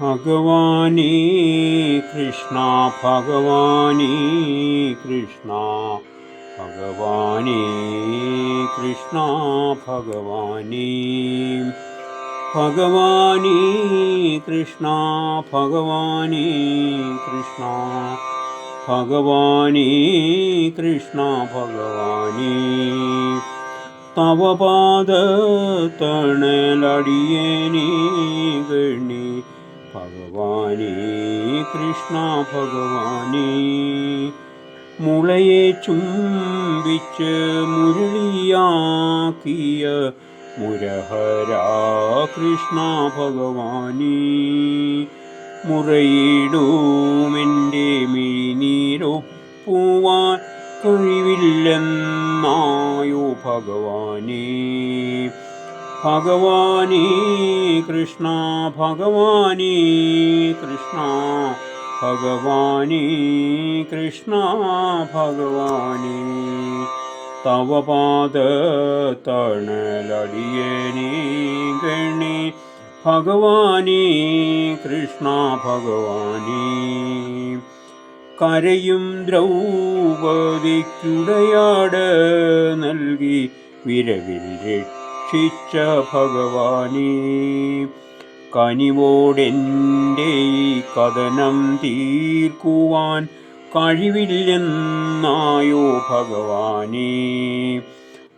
भगवानी कृष्णा भगवानी कृष्णा भगवानी कृष्ण भगवानी भगवानी कृष्णा भगवानी कृष्णा भगवानी कृष्ण भगवानी। तवपादतनलडिये गणि ഭഗവാനേ കൃഷ്ണ ഭഗവാനേ. മുളയെ ചുംബിച്ച് മുരളിയാക്കിയ മുരഹരാ കൃഷ്ണ ഭഗവാനേ. മുറയിടൂമെന്റെ മിഴിനീരൊപ്പുവാൻ കഴിവില്ലെന്നായോ ഭഗവാനേ. ഭഗവാനേ കൃഷ്ണ ഭഗവാനേ കൃഷ്ണ ഭഗവാനേ കൃഷ്ണ ഭഗവാനേ. തവ പാദ തണലടിയനേ ഗണി ഭഗവാനേ കൃഷ്ണ ഭഗവാനേ. കരയും ദ്രൗപതിക്കുടയാട് നൽകി വിരവിൽ രക്ഷിച്ച ഭഗവാനേ കനിവോടെന്റെ ഈ കഥനം തീർക്കുവാൻ കഴിവില്ലെന്നായോ ഭഗവാനേ?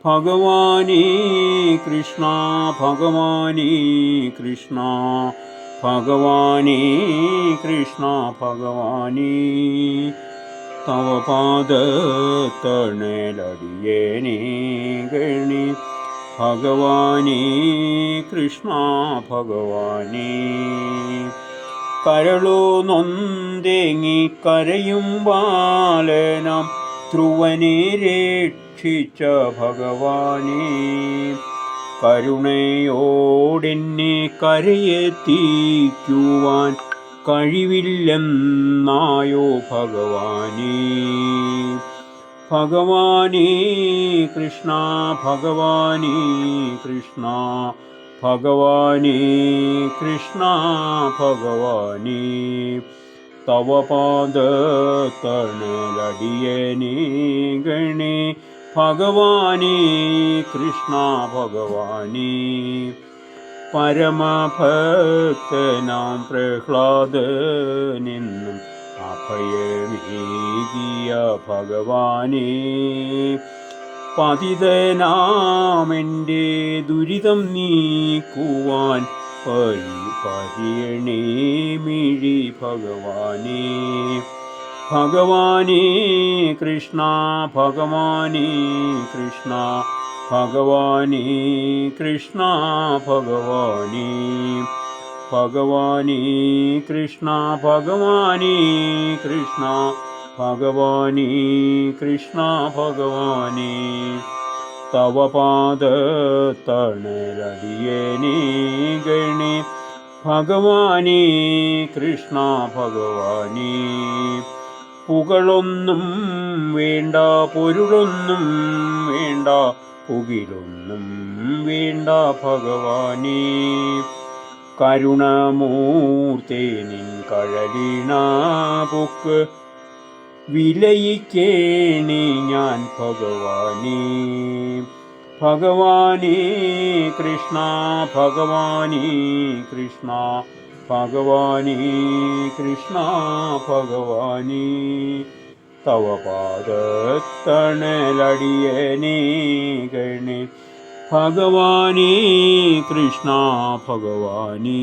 ഭഗവാനേ കൃഷ്ണ ഭഗവാനേ കൃഷ്ണ ഭഗവാനേ കൃഷ്ണ ഭഗവാനേ. തവ പാദ തണലടിയേനേ ഗണി ഭഗവാനേ കൃഷ്ണ ഭഗവാനേ. കരളോ നൊന്തെങ്ങി കരയും ബാലനം ധ്രുവനെ രക്ഷിച്ച ഭഗവാനേ. കരുണയോടെന്നെ കരയെത്തിക്കുവാൻ കഴിവില്ലെന്നായോ ഭഗവാനേ. ഭഗവാനേ കൃഷ്ണ ഭഗവാനേ കൃഷ്ണ ഭഗവാനേ കൃഷ്ണ ഭഗവാനേ തവ പാദ തണലടിയനേ ഗണേ ഭഗവാനേ കൃഷ്ണ ഭഗവാനേ പരമഭക്തനാം പ്രഹ്ലാദനെന്നും അഭയമേകിയ ഭഗവാനേ പതിതനാമെന്റെ ദുരിതം നീക്കുവാൻ പരി പരിയണേ മിഴി ഭഗവാനേ ഭഗവാനേ കൃഷ്ണ ഭഗവാനേ കൃഷ്ണ ഭഗവാനേ കൃഷ്ണ ഭഗവാനേ ഭഗവാനേ കൃഷ്ണ ഭഗവാനീ കൃഷ്ണ ഭഗവാനീ കൃഷ്ണ ഭഗവാനീ. തവ പാദ തണലടിയനേ ഗണേ ഭഗവാനേ കൃഷ്ണ ഭഗവാനീ. പുകളൊന്നും വേണ്ട പൊരുളൊന്നും വേണ്ട പുകിലൊന്നും വേണ്ട ഭഗവാനേ. കരുണമൂർത്തേ നിൻ കഴലിണ പൊക്ക്. വിലയിക്കേണി ഞാൻ ഭഗവാനേ ഭഗവാനേ കൃഷ്ണ ഭഗവാനേ കൃഷ്ണ ഭഗവാനേ കൃഷ്ണ ഭഗവാനേ. തവ പാദത്തണലടിയനേ ഗണേ ഭഗവാനേ കൃഷ്ണ ഭഗവാനേ